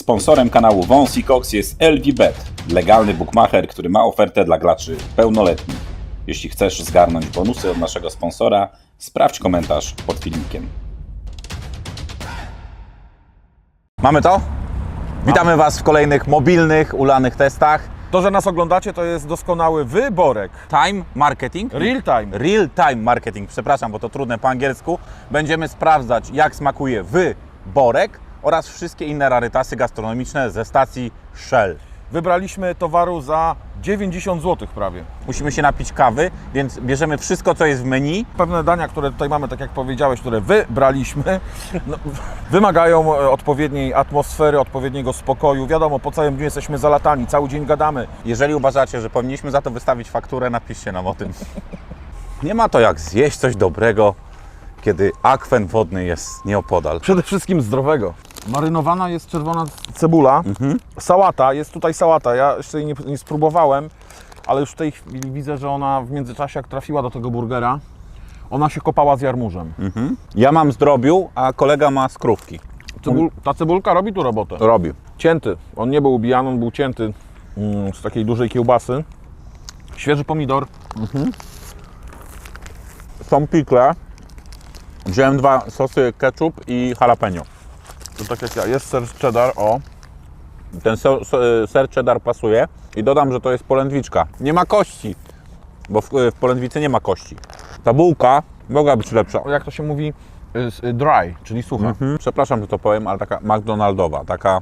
Sponsorem kanału Wąs i Cox jest LVBet, legalny bookmacher, który ma ofertę dla graczy pełnoletnich. Jeśli chcesz zgarnąć bonusy od naszego sponsora, sprawdź komentarz pod filmikiem. Mamy to? Witamy Was w kolejnych mobilnych, ulanych testach. To, że nas oglądacie, to jest doskonały wyborek. Time marketing. Real time. Real time marketing, przepraszam, bo to trudne po angielsku. Będziemy sprawdzać, jak smakuje wyborek oraz wszystkie inne rarytasy gastronomiczne ze stacji Shell. Wybraliśmy towaru za 90 zł prawie. Musimy się napić kawy, więc bierzemy wszystko, co jest w menu. Pewne dania, które tutaj mamy, tak jak powiedziałeś, które wybraliśmy, no, wymagają odpowiedniej atmosfery, odpowiedniego spokoju. Wiadomo, po całym dniu jesteśmy zalatani, cały dzień gadamy. Jeżeli uważacie, że powinniśmy za to wystawić fakturę, napiszcie nam o tym. Nie ma to jak zjeść coś dobrego, kiedy akwen wodny jest nieopodal. Przede wszystkim zdrowego. Marynowana jest czerwona cebula. Sałata, jest tutaj sałata. Ja jeszcze jej nie, nie spróbowałem, ale już w tej chwili widzę, że ona w międzyczasie, jak trafiła do tego burgera, ona się kopała z jarmużem. Ja mam zdrobiu, a kolega ma skrówki. Cebul, ta cebulka robi tu robotę. Robi. Cięty. On nie był ubijany, on był cięty mm, z takiej dużej kiełbasy. Świeży pomidor. Są pikle. Wziąłem dwa sosy ketchup i jalapeno. To tak jak ja. Jest ser cheddar, o. Ten so, so, ser cheddar pasuje i dodam, że to jest polędwiczka. Nie ma kości, bo w, w polędwicy nie ma kości. Ta bułka mogła być lepsza. Jak to się mówi? y, y, Dry, czyli sucha. Mhm. Przepraszam, że to powiem, ale taka McDonaldowa, taka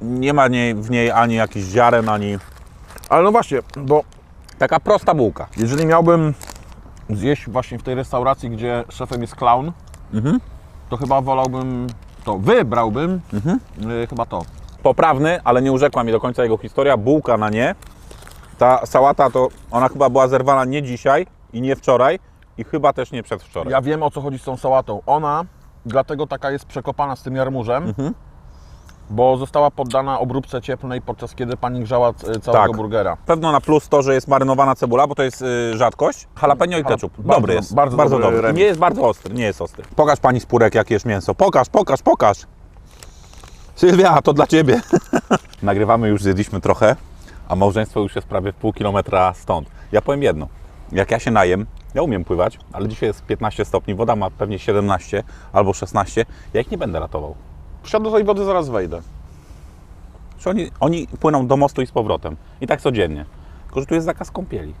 nie ma niej, w niej ani jakichś ziaren, ani Ale no właśnie, bo taka prosta bułka. jeżeli miałbym zjeść właśnie w tej restauracji, gdzie szefem jest clown, to chyba wolałbym to, wybrałbym y, chyba to. Poprawny, ale nie urzekła mi do końca jego historia. Bułka na nie. Ta sałata to ona chyba była zerwana nie dzisiaj i nie wczoraj i chyba też nie przedwczoraj. Ja wiem o co chodzi z tą sałatą. Ona dlatego taka jest przekopana z tym jarmużem, bo została poddana obróbce cieplnej podczas kiedy pani grzała y, całego Tak. burgera. Pewno na plus to, że jest marynowana cebula, bo to jest y, rzadkość. Jalapeno i ketchup. bardzo Dobry dob- jest. bardzo bardzo dobry dobry. Nie jest bardzo ostry, nie jest ostry. Pokaż pani spórek, jak jesz mięso. Pokaż, pokaż, pokaż. Sylwia, to dla ciebie. Nagrywamy już, zjedliśmy trochę, a małżeństwo już jest prawie w pół kilometra stąd. Ja powiem jedno. Jak ja się najem, ja umiem pływać, ale dzisiaj jest 15 stopni, woda ma pewnie 17 albo 16. Ja ich nie będę ratował. Wsiadł do tej wody, zaraz wejdę. Że oni, oni płyną do mostu i z powrotem. I tak codziennie. Tylko, że tu jest zakaz kąpieli.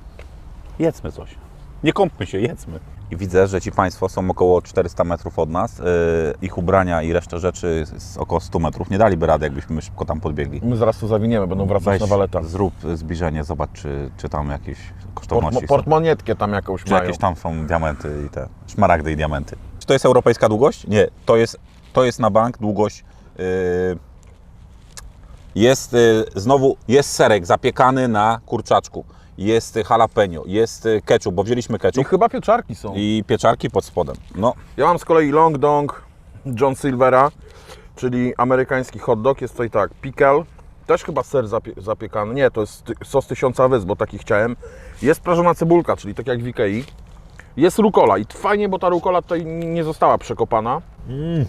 Jedzmy coś. Nie kąpmy się, jedzmy. I widzę, że ci Państwo są około 400 metrów od nas. Yy, ich ubrania i resztę rzeczy z około 100 metrów. Nie daliby rady, jakbyśmy szybko tam podbiegli. My zaraz tu zawiniemy, będą wracać na waleta. zrób zbliżenie, zobacz, czy, czy tam jakieś kosztowności są. portmonietkę tam jakąś Czy mają. jakieś tam są diamenty i te szmaragdy i diamenty. Czy to jest europejska długość? Nie, to jest, to jest na bank długość. Yy, jest yy, znowu, jest serek zapiekany na kurczaczku. Jest y, jalapeno, jest ketchup, bo wzięliśmy I ketchup chyba pieczarki są. i pieczarki pod spodem. No, Ja mam z kolei Long Dong John Silvera, czyli amerykański hot dog. Jest tutaj tak, pickle, też chyba ser zapie zapiekany. Nie, to jest sos tysiąca wysp, bo taki chciałem. Jest prażona cebulka, czyli tak jak w Ikei. Jest rukola i fajnie, bo ta rukola tutaj nie została przekopana. mm.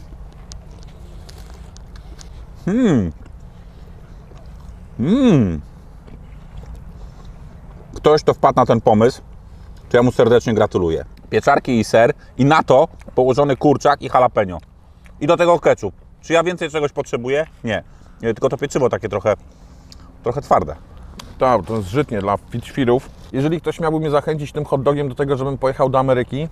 Ktoś, kto wpadł na ten pomysł, to ja mu serdecznie gratuluję. Pieczarki i ser i na to położony kurczak i jalapeno. I do tego ketchup. Czy ja więcej czegoś potrzebuję? Nie. Nie, Tylko to pieczywo takie trochę, trochę twarde. Tak, to jest żytnie dla świrów. Jeżeli ktoś miałby mnie zachęcić tym hot dogiem do tego, żebym pojechał do Ameryki,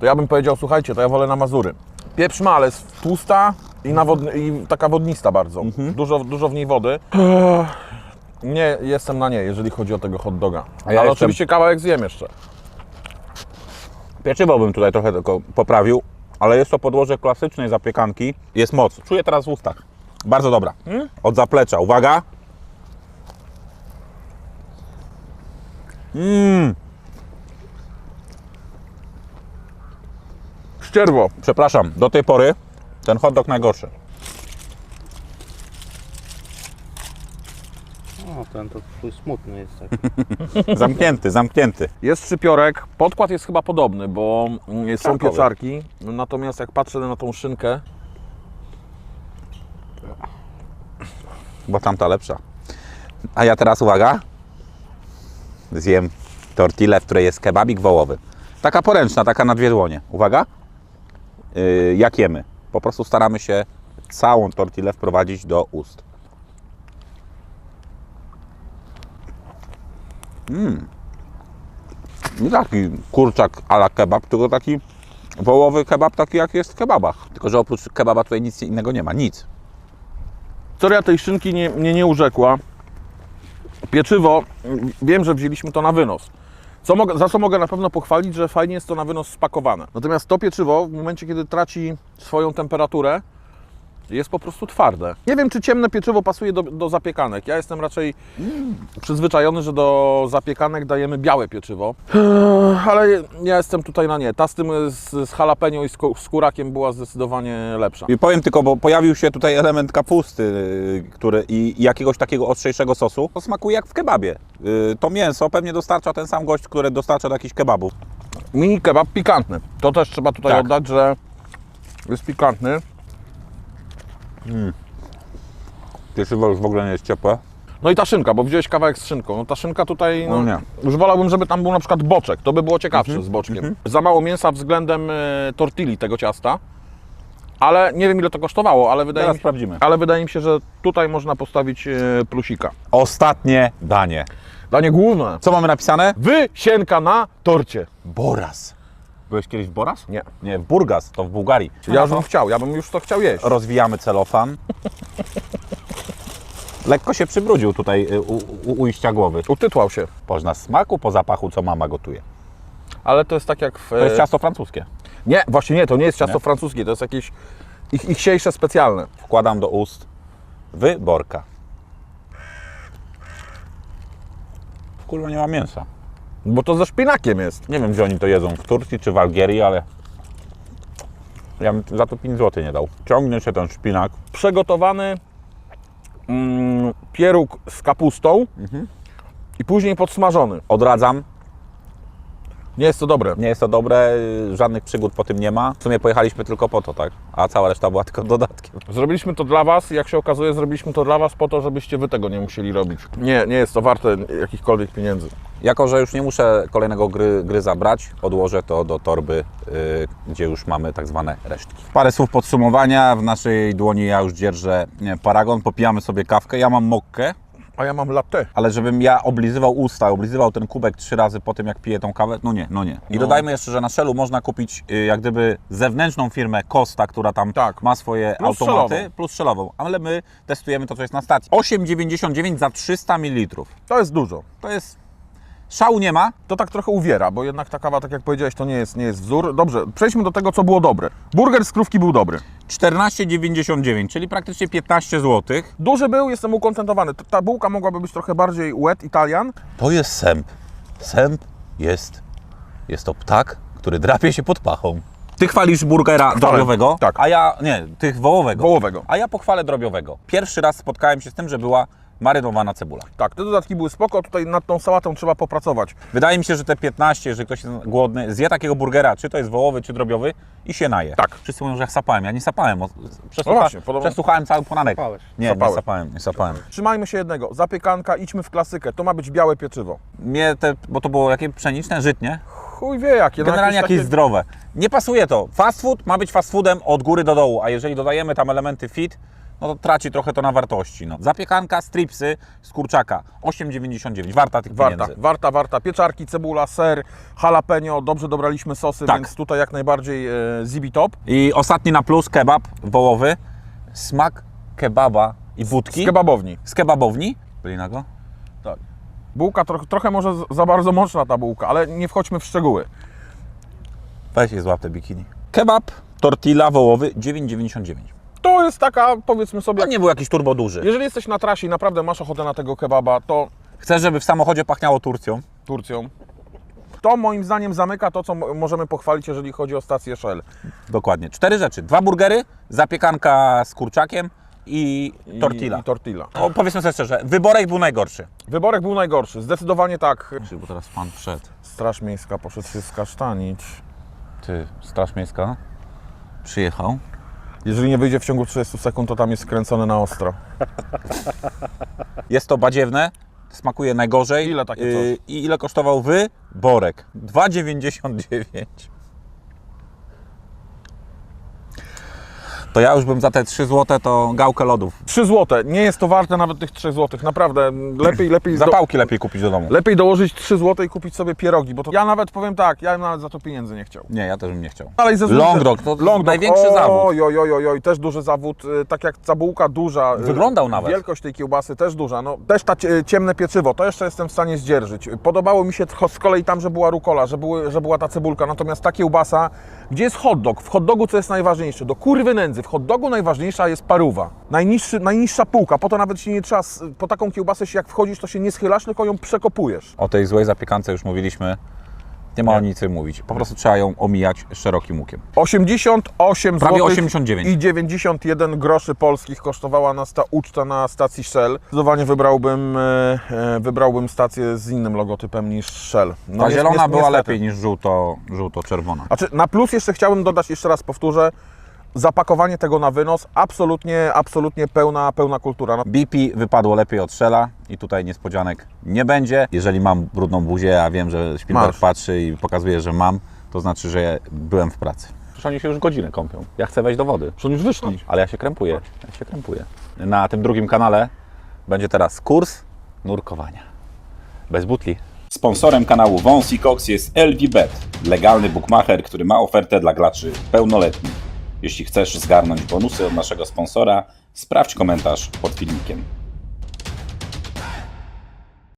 to ja bym powiedział, słuchajcie, to ja wolę na Mazury. Pieprz ma, ale jest tłusta i, i taka wodnista bardzo. Dużo, dużo w niej wody. Nie, jestem na nie, jeżeli chodzi o tego hot doga. A ja ale jestem- oczywiście kawałek zjem jeszcze. Pieczywo bym tutaj trochę tylko poprawił, ale jest to podłoże klasycznej zapiekanki. Jest moc. Czuję teraz w ustach. Bardzo dobra. Od zaplecza. Uwaga. Mmm. Ścierwo. Przepraszam, do tej pory ten hot dog najgorszy. O, ten to twój smutny jest taki. Zamknięty, zamknięty. Jest szczypiorek, podkład jest chyba podobny, bo mm, są Pieczarkowy. pieczarki, natomiast jak patrzę na tą szynkę, bo tamta lepsza. A ja teraz uwaga, zjem tortillę, w której jest kebabik wołowy. Taka poręczna, taka na dwie dłonie. Uwaga, yy, jak jemy. Po prostu staramy się całą tortillę wprowadzić do ust. Nie taki kurczak a la kebab, tylko taki wołowy kebab, taki jak jest w kebabach. Tylko, że oprócz kebaba tutaj nic innego nie ma, nic. Historia tej szynki nie, mnie nie urzekła. Pieczywo, wiem, że wzięliśmy to na wynos. Co mogę, za co mogę na pewno pochwalić, że fajnie jest to na wynos spakowane. Natomiast to pieczywo w momencie, kiedy traci swoją temperaturę, jest po prostu twarde. Nie wiem, czy ciemne pieczywo pasuje do, do zapiekanek. Ja jestem raczej przyzwyczajony, że do zapiekanek dajemy białe pieczywo. Ale ja jestem tutaj na nie. Ta z tym z, z jalapeno i z, z kurakiem była zdecydowanie lepsza. I powiem tylko, bo pojawił się tutaj element kapusty yy, który, i jakiegoś takiego ostrzejszego sosu. To smakuje jak w kebabie. Yy, To mięso pewnie dostarcza ten sam gość, który dostarcza do jakichś kebabów. Mini kebab pikantny. To też trzeba tutaj Tak. oddać, że jest pikantny. Pieczywo już w ogóle nie jest ciepłe. No i ta szynka, bo wziąłeś kawałek z szynką. No ta szynka tutaj, no, nie. już wolałbym, żeby tam był na przykład boczek. To by było ciekawsze z boczkiem. Za mało mięsa względem e, tortilli tego ciasta. Ale nie wiem ile to kosztowało, ale wydaje, Teraz mi, sprawdzimy. ale wydaje mi się, że tutaj można postawić e, plusika. Ostatnie danie. Danie główne. Co mamy napisane? Wysienka na torcie. Boras. Byłeś kiedyś w Boras? Nie. Nie, w Burgas, to w Bułgarii. Ja już bym chciał, ja bym już to chciał jeść. Rozwijamy celofan. Lekko się przybrudził tutaj y, u, u, ujścia głowy. Utytłał się. Pożna smaku, po zapachu, co mama gotuje. Ale to jest tak jak w... To jest ciasto francuskie. Nie, właśnie nie, to nie jest ciasto Nie? francuskie, to jest jakieś ich, ichsiejsze specjalne. Wkładam do ust wyborka. Kurwa, nie ma mięsa. Bo to ze szpinakiem jest. Nie wiem, gdzie oni to jedzą, w Turcji czy w Algierii, ale ja bym za to 5 zł nie dał. Ciągnie się ten szpinak. Przegotowany mm, pieróg z kapustą i później podsmażony. Odradzam, Nie jest to dobre. nie jest to dobre, żadnych przygód po tym nie ma. W sumie pojechaliśmy tylko po to, tak? A cała reszta była tylko dodatkiem. Zrobiliśmy to dla Was, jak się okazuje, zrobiliśmy to dla Was po to, żebyście Wy tego nie musieli robić. Nie, nie jest to warte jakichkolwiek pieniędzy. Jako, że już nie muszę kolejnego gry, gry zabrać, odłożę to do torby, y, gdzie już mamy tak zwane resztki. Parę słów podsumowania. W naszej dłoni ja już dzierżę paragon, popijamy sobie kawkę. Ja mam mokkę, A ja mam latte. ale żebym ja oblizywał usta, oblizywał ten kubek trzy razy po tym, jak piję tą kawę, no nie, no nie. I No. dodajmy jeszcze, że na Shellu można kupić y, jak gdyby zewnętrzną firmę Costa, która tam Tak. ma swoje Plus automaty, szelową. plus szelową, ale my testujemy to, co jest na stacji. 8,99 za 300 ml. To jest dużo. To jest... Szału nie ma, To tak trochę uwiera, bo jednak ta kawa, tak jak powiedziałeś, to nie jest, nie jest wzór. Dobrze, przejdźmy do tego, co było dobre. Burger z krówki był dobry. 14,99, czyli praktycznie 15 zł. Duży był, jestem ukontentowany. T- Ta bułka mogłaby być trochę bardziej wet Italian. To jest sęp. Sęp jest, jest to ptak, który drapie się pod pachą. Ty chwalisz burgera drobiowego, tak. a ja, nie, tych wołowego. Wołowego. A ja pochwalę drobiowego. Pierwszy raz spotkałem się z tym, że była marynowana cebula. Tak, te dodatki były spoko, tutaj nad tą sałatą trzeba popracować. Wydaje mi się, że te 15, jeżeli ktoś jest głodny, zje takiego burgera, czy to jest wołowy, czy drobiowy i się naje. Tak. Wszyscy mówią, że ja sapałem. Ja nie sapałem. Przesłucha... No właśnie, podobno- Przesłuchałem cały ponanek. Sapałeś. Nie, Sapałeś. nie sapałem, nie sapałem. Trzymajmy się jednego, zapiekanka, idźmy w klasykę, to ma być białe pieczywo. Mnie te, bo to było jakieś pszeniczne, żytnie. Chuj wie jakie. no Generalnie jakieś takie- zdrowe. Nie pasuje to. Fast food ma być fast foodem od góry do dołu, a jeżeli dodajemy tam elementy fit, no to traci trochę to na wartości. No. Zapiekanka, stripsy z kurczaka 8,99. Warta tych Warta, pieniędzy. warta, warta. Pieczarki, cebula, ser, jalapeno, dobrze dobraliśmy sosy, Tak. więc tutaj jak najbardziej e, zibi top. I ostatni na plus kebab wołowy. Smak kebaba i wódki Z kebabowni. z kebabowni. Byli nago? Tak. Bułka trochę, trochę może za bardzo mocna ta bułka, ale nie wchodźmy w szczegóły. Weź je złap te bikini. Kebab, tortilla wołowy 9,99. To jest taka, powiedzmy sobie, To nie był jakiś turbo duży. jeżeli jesteś na trasie i naprawdę masz ochotę na tego kebaba, to Chcesz, żeby w samochodzie pachniało Turcją? Turcją. To moim zdaniem zamyka to, co mo- możemy pochwalić, jeżeli chodzi o stację Shell. Dokładnie. Cztery rzeczy. Dwa burgery, zapiekanka z kurczakiem i I, tortilla. I tortilla. O, powiedzmy sobie szczerze, wyborek był najgorszy. Wyborek był najgorszy, zdecydowanie tak. Bo teraz pan wszedł. Straż Miejska poszedł się skasztanić. Ty, Straż Miejska przyjechał Jeżeli nie wyjdzie w ciągu 30 sekund, to tam jest skręcone na ostro. Jest to badziewne, smakuje najgorzej. Ile takie Yy, I ile kosztował wy? Borek. 2,99. To ja już bym za te 3 zł to gałkę lodów. 3 zł. Nie jest to warte nawet tych 3 zł. Naprawdę. Lepiej, lepiej, Zapałki lepiej kupić do domu. lepiej dołożyć 3 zł i kupić sobie pierogi, bo to ja nawet powiem tak, ja nawet za to pieniędzy nie chciał. Nie, ja też bym nie chciał. Dalej ze Long dog, to największy oj, zawód. Oj, oj, oj, oj, też duży zawód, y, tak jak cabułka duża. y, Wyglądał nawet. Wielkość tej kiełbasy też duża, no też ta cie- ciemne pieczywo, to jeszcze jestem w stanie zdzierżyć. Podobało mi się z kolei tam, że była rukola, że, były, że była ta cebulka, natomiast ta kiełbasa, gdzie jest hot dog? W hot dogu co jest najważniejsze? Do kurwy nędzy, w hot dogu najważniejsza jest paruwa. Najniższy, najniższa półka, po to nawet się nie trzeba, po taką kiełbasę się jak wchodzisz, to się nie schylasz, tylko ją przekopujesz. O tej złej zapiekance już mówiliśmy. Nie ma o nic mówić. Po prostu trzeba ją omijać szerokim łukiem. 88 Prawie złotych 89. i 91 groszy polskich kosztowała nas ta uczta na stacji Shell. Zdecydowanie wybrałbym, e, e, wybrałbym stację z innym logotypem niż Shell. No Ta zielona jest- była niestety. lepiej niż żółto, żółto-czerwona. Znaczy, na plus jeszcze chciałbym dodać, jeszcze raz powtórzę, zapakowanie tego na wynos, absolutnie, absolutnie pełna, pełna kultura. No, BP wypadło lepiej od Shella i tutaj niespodzianek nie będzie. Jeżeli mam brudną buzię, a wiem, że Spielberg Masz. patrzy i pokazuje, że mam, to znaczy, że byłem w pracy. Przecież oni się już godzinę kąpią. Ja chcę wejść do wody. Przecież już wyszli. Ale ja się krępuję. Ja się krępuję. Na tym drugim kanale będzie teraz kurs nurkowania. Bez butli. Sponsorem kanału Wąs i Cox jest LVBet, legalny bookmacher, który ma ofertę dla graczy pełnoletnich. Jeśli chcesz zgarnąć bonusy od naszego sponsora, sprawdź komentarz pod filmikiem.